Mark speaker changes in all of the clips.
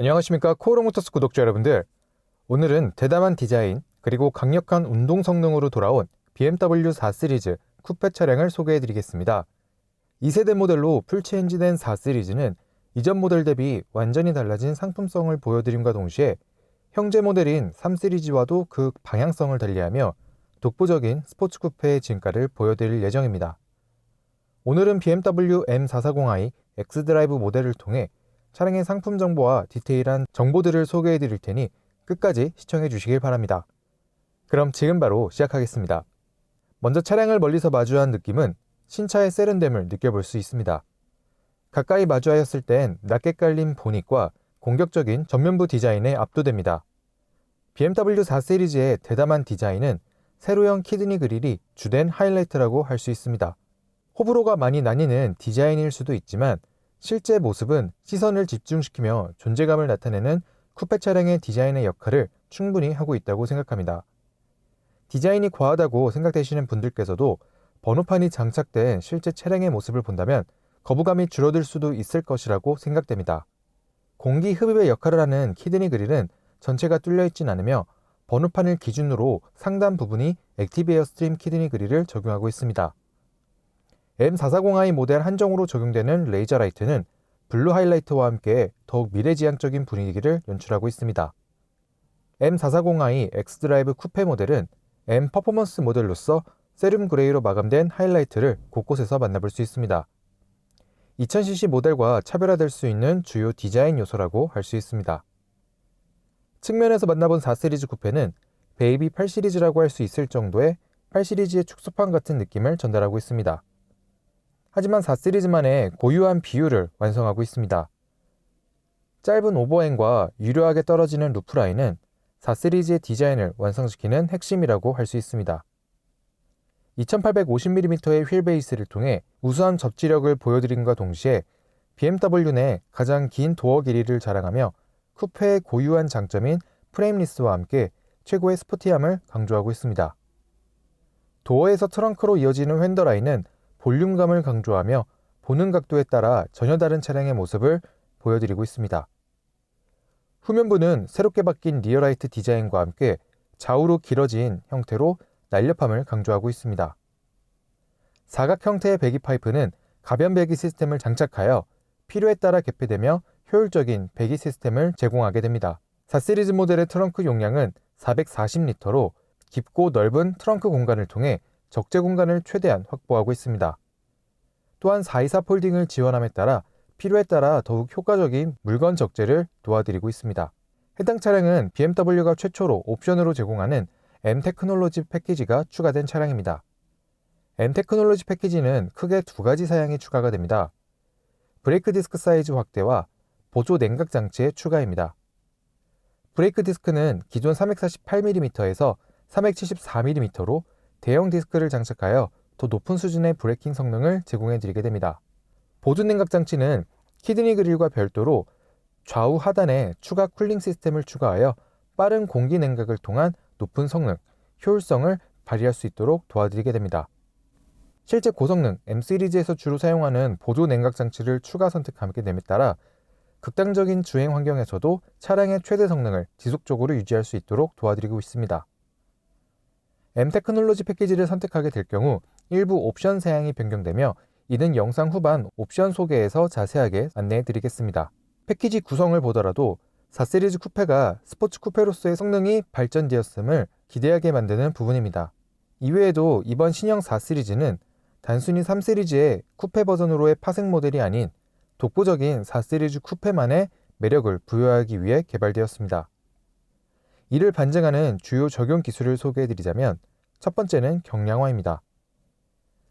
Speaker 1: 안녕하십니까. 코어로모터스 구독자 여러분들. 오늘은 대담한 디자인 그리고 강력한 운동 성능으로 돌아온 BMW 4 시리즈 쿠페 차량을 소개해 드리겠습니다. 2세대 모델로 풀체인지된 4 시리즈는 이전 모델 대비 완전히 달라진 상품성을 보여드림과 동시에 형제 모델인 3 시리즈와도 그 방향성을 달리하며 독보적인 스포츠 쿠페의 진가를 보여드릴 예정입니다. 오늘은 BMW M440i X드라이브 모델을 통해 차량의 상품 정보와 디테일한 정보들을 소개해 드릴 테니 끝까지 시청해 주시길 바랍니다. 그럼 지금 바로 시작하겠습니다. 먼저 차량을 멀리서 마주한 느낌은 신차의 세련됨을 느껴볼 수 있습니다. 가까이 마주하였을 땐 낮게 깔린 보닛과 공격적인 전면부 디자인에 압도됩니다. BMW 4 시리즈의 대담한 디자인은 세로형 키드니 그릴이 주된 하이라이트라고 할 수 있습니다. 호불호가 많이 나뉘는 디자인일 수도 있지만 실제 모습은 시선을 집중시키며 존재감을 나타내는 쿠페 차량의 디자인의 역할을 충분히 하고 있다고 생각합니다. 디자인이 과하다고 생각되시는 분들께서도 번호판이 장착된 실제 차량의 모습을 본다면 거부감이 줄어들 수도 있을 것이라고 생각됩니다. 공기 흡입의 역할을 하는 키드니 그릴은 전체가 뚫려 있진 않으며 번호판을 기준으로 상단 부분이 액티브에어 스트림 키드니 그릴을 적용하고 있습니다. M440i 모델 한정으로 적용되는 레이저 라이트는 블루 하이라이트와 함께 더욱 미래지향적인 분위기를 연출하고 있습니다. M440i X드라이브 쿠페 모델은 M 퍼포먼스 모델로서 세륨 그레이로 마감된 하이라이트를 곳곳에서 만나볼 수 있습니다. 2000cc 모델과 차별화될 수 있는 주요 디자인 요소라고 할 수 있습니다. 측면에서 만나본 4 시리즈 쿠페는 베이비 8 시리즈라고 할 수 있을 정도의 8 시리즈의 축소판 같은 느낌을 전달하고 있습니다. 하지만 4 시리즈만의 고유한 비율을 완성하고 있습니다. 짧은 오버행과 유려하게 떨어지는 루프라인은 4 시리즈의 디자인을 완성시키는 핵심이라고 할 수 있습니다. 2850mm의 휠 베이스를 통해 우수한 접지력을 보여드림과 동시에 BMW 내 가장 긴 도어 길이를 자랑하며 쿠페의 고유한 장점인 프레임리스와 함께 최고의 스포티함을 강조하고 있습니다. 도어에서 트렁크로 이어지는 휀더 라인은 볼륨감을 강조하며 보는 각도에 따라 전혀 다른 차량의 모습을 보여드리고 있습니다. 후면부는 새롭게 바뀐 리어라이트 디자인과 함께 좌우로 길어진 형태로 날렵함을 강조하고 있습니다. 사각 형태의 배기 파이프는 가변 배기 시스템을 장착하여 필요에 따라 개폐되며 효율적인 배기 시스템을 제공하게 됩니다. 4 시리즈 모델의 트렁크 용량은 440리터로 깊고 넓은 트렁크 공간을 통해 적재 공간을 최대한 확보하고 있습니다. 또한 424 폴딩을 지원함에 따라 필요에 따라 더욱 효과적인 물건 적재를 도와드리고 있습니다. 해당 차량은 BMW가 최초로 옵션으로 제공하는 M 테크놀로지 패키지가 추가된 차량입니다. M 테크놀로지 패키지는 크게 두 가지 사양이 추가가 됩니다. 브레이크 디스크 사이즈 확대와 보조 냉각 장치의 추가입니다. 브레이크 디스크는 기존 348mm에서 374mm로 대형 디스크를 장착하여 더 높은 수준의 브레이킹 성능을 제공해 드리게 됩니다. 보조 냉각 장치는 키드니 그릴과 별도로 좌우 하단에 추가 쿨링 시스템을 추가하여 빠른 공기 냉각을 통한 높은 성능, 효율성을 발휘할 수 있도록 도와드리게 됩니다. 실제 고성능 M 시리즈에서 주로 사용하는 보조 냉각 장치를 추가 선택하게 됨에 따라 극단적인 주행 환경에서도 차량의 최대 성능을 지속적으로 유지할 수 있도록 도와드리고 있습니다. M 테크놀로지 패키지를 선택하게 될 경우 일부 옵션 사양이 변경되며 이는 영상 후반 옵션 소개에서 자세하게 안내해 드리겠습니다. 패키지 구성을 보더라도 4 시리즈 쿠페가 스포츠 쿠페로서의 성능이 발전되었음을 기대하게 만드는 부분입니다. 이외에도 이번 신형 4 시리즈는 단순히 3 시리즈의 쿠페 버전으로의 파생 모델이 아닌 독보적인 4 시리즈 쿠페만의 매력을 부여하기 위해 개발되었습니다. 이를 반증하는 주요 적용 기술을 소개해 드리자면 첫 번째는 경량화입니다.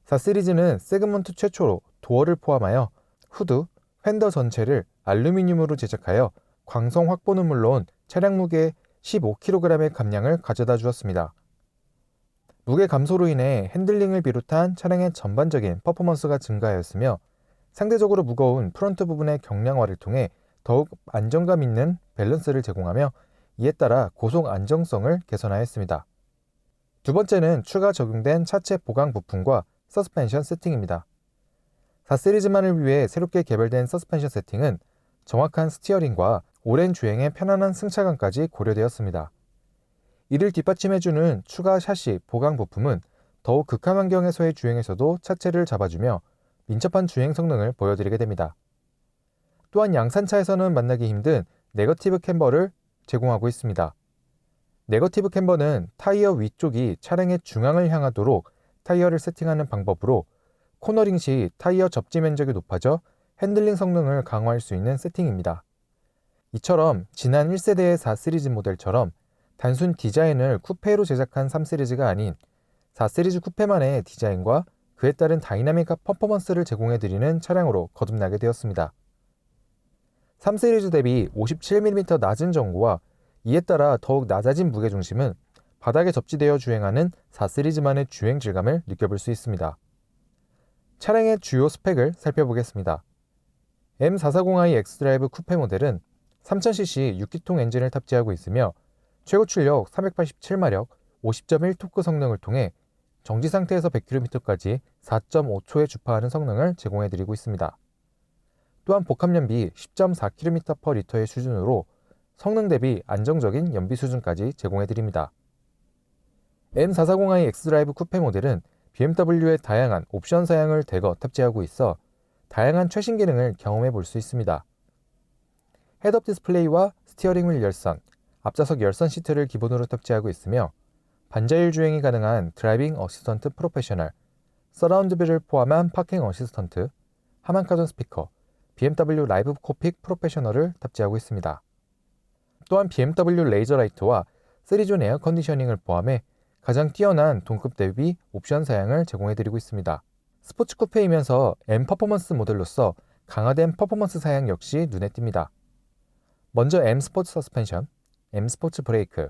Speaker 1: 4 시리즈는 세그먼트 최초로 도어를 포함하여 후드, 휀더 전체를 알루미늄으로 제작하여 광성 확보는 물론 차량 무게 15kg의 감량을 가져다 주었습니다. 무게 감소로 인해 핸들링을 비롯한 차량의 전반적인 퍼포먼스가 증가하였으며 상대적으로 무거운 프론트 부분의 경량화를 통해 더욱 안정감 있는 밸런스를 제공하며 이에 따라 고속 안정성을 개선하였습니다. 두 번째는 추가 적용된 차체 보강 부품과 서스펜션 세팅입니다. 4 시리즈만을 위해 새롭게 개발된 서스펜션 세팅은 정확한 스티어링과 오랜 주행의 편안한 승차감까지 고려되었습니다. 이를 뒷받침해주는 추가 샤시 보강 부품은 더욱 극한 환경에서의 주행에서도 차체를 잡아주며 민첩한 주행 성능을 보여드리게 됩니다. 또한 양산차에서는 만나기 힘든 네거티브 캠버를 제공하고 있습니다. 네거티브 캠버는 타이어 위쪽이 차량의 중앙을 향하도록 타이어를 세팅하는 방법으로 코너링 시 타이어 접지 면적이 높아져 핸들링 성능을 강화할 수 있는 세팅입니다. 이처럼 지난 1세대의 4 시리즈 모델처럼 단순 디자인을 쿠페로 제작한 3 시리즈가 아닌 4 시리즈 쿠페만의 디자인과 그에 따른 다이나믹한 퍼포먼스를 제공해드리는 차량으로 거듭나게 되었습니다. 3 시리즈 대비 57mm 낮은 전고와 이에 따라 더욱 낮아진 무게중심은 바닥에 접지되어 주행하는 4 시리즈만의 주행 질감을 느껴볼 수 있습니다. 차량의 주요 스펙을 살펴보겠습니다. M440i X드라이브 쿠페 모델은 3000cc 6기통 엔진을 탑재하고 있으며 최고 출력 387마력 50.1 토크 성능을 통해 정지 상태에서 100km까지 4.5초에 주파하는 성능을 제공해드리고 있습니다. 또한 복합 연비 10.4km/L의 수준으로 성능 대비 안정적인 연비 수준까지 제공해 드립니다. M440i X드라이브 쿠페 모델은 BMW의 다양한 옵션 사양을 대거 탑재하고 있어 다양한 최신 기능을 경험해 볼 수 있습니다. 헤드업 디스플레이와 스티어링 휠 열선, 앞좌석 열선 시트를 기본으로 탑재하고 있으며 반자율 주행이 가능한 드라이빙 어시스턴트 프로페셔널, 서라운드 뷰를 포함한 파킹 어시스턴트, 하만카전 스피커, BMW 라이브 코픽 프로페셔널을 탑재하고 있습니다. 또한 BMW 레이저 라이트와 3존 에어 컨디셔닝을 포함해 가장 뛰어난 동급 대비 옵션 사양을 제공해드리고 있습니다. 스포츠 쿠페이면서 M 퍼포먼스 모델로서 강화된 퍼포먼스 사양 역시 눈에 띕니다. 먼저 M 스포츠 서스펜션, M 스포츠 브레이크,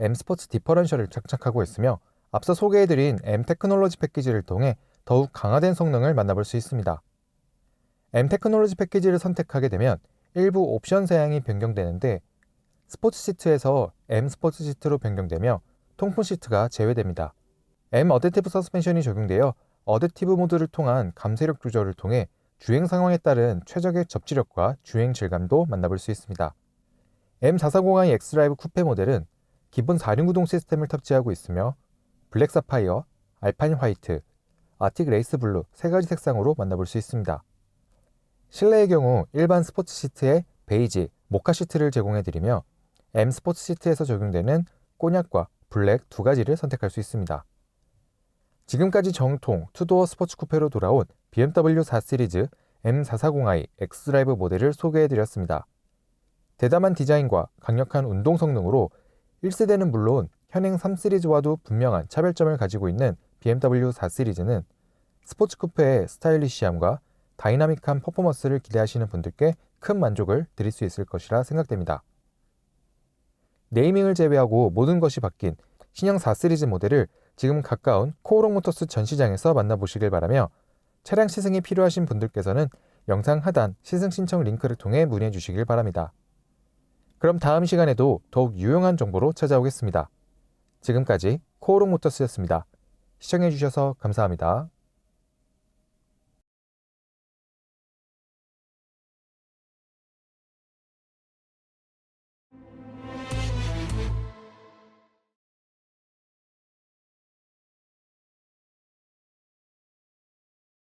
Speaker 1: M 스포츠 디퍼런셜을 장착하고 있으며 앞서 소개해드린 M 테크놀로지 패키지를 통해 더욱 강화된 성능을 만나볼 수 있습니다. M 테크놀로지 패키지를 선택하게 되면 일부 옵션 사양이 변경되는데 스포츠 시트에서 M 스포츠 시트로 변경되며 통풍 시트가 제외됩니다. M 어댑티브 서스펜션이 적용되어 어댑티브 모드를 통한 감쇄력 조절을 통해 주행 상황에 따른 최적의 접지력과 주행 질감도 만나볼 수 있습니다. M440i X드라이브 쿠페 모델은 기본 4륜 구동 시스템을 탑재하고 있으며 블랙 사파이어, 알파인 화이트, 아틱 레이스 블루 세 가지 색상으로 만나볼 수 있습니다. 실내의 경우 일반 스포츠 시트에 베이지, 모카 시트를 제공해드리며 M 스포츠 시트에서 적용되는 꼬냑과 블랙 두 가지를 선택할 수 있습니다. 지금까지 정통 투도어 스포츠 쿠페로 돌아온 BMW 4 시리즈 M440i X드라이브 모델을 소개해드렸습니다. 대담한 디자인과 강력한 운동 성능으로 1세대는 물론 현행 3 시리즈와도 분명한 차별점을 가지고 있는 BMW 4 시리즈는 스포츠 쿠페의 스타일리시함과 다이나믹한 퍼포먼스를 기대하시는 분들께 큰 만족을 드릴 수 있을 것이라 생각됩니다. 네이밍을 제외하고 모든 것이 바뀐 신형 4 시리즈 모델을 지금 가까운 코오롱 모터스 전시장에서 만나보시길 바라며 차량 시승이 필요하신 분들께서는 영상 하단 시승 신청 링크를 통해 문의해 주시길 바랍니다. 그럼 다음 시간에도 더욱 유용한 정보로 찾아오겠습니다. 지금까지 코오롱 모터스였습니다. 시청해 주셔서 감사합니다.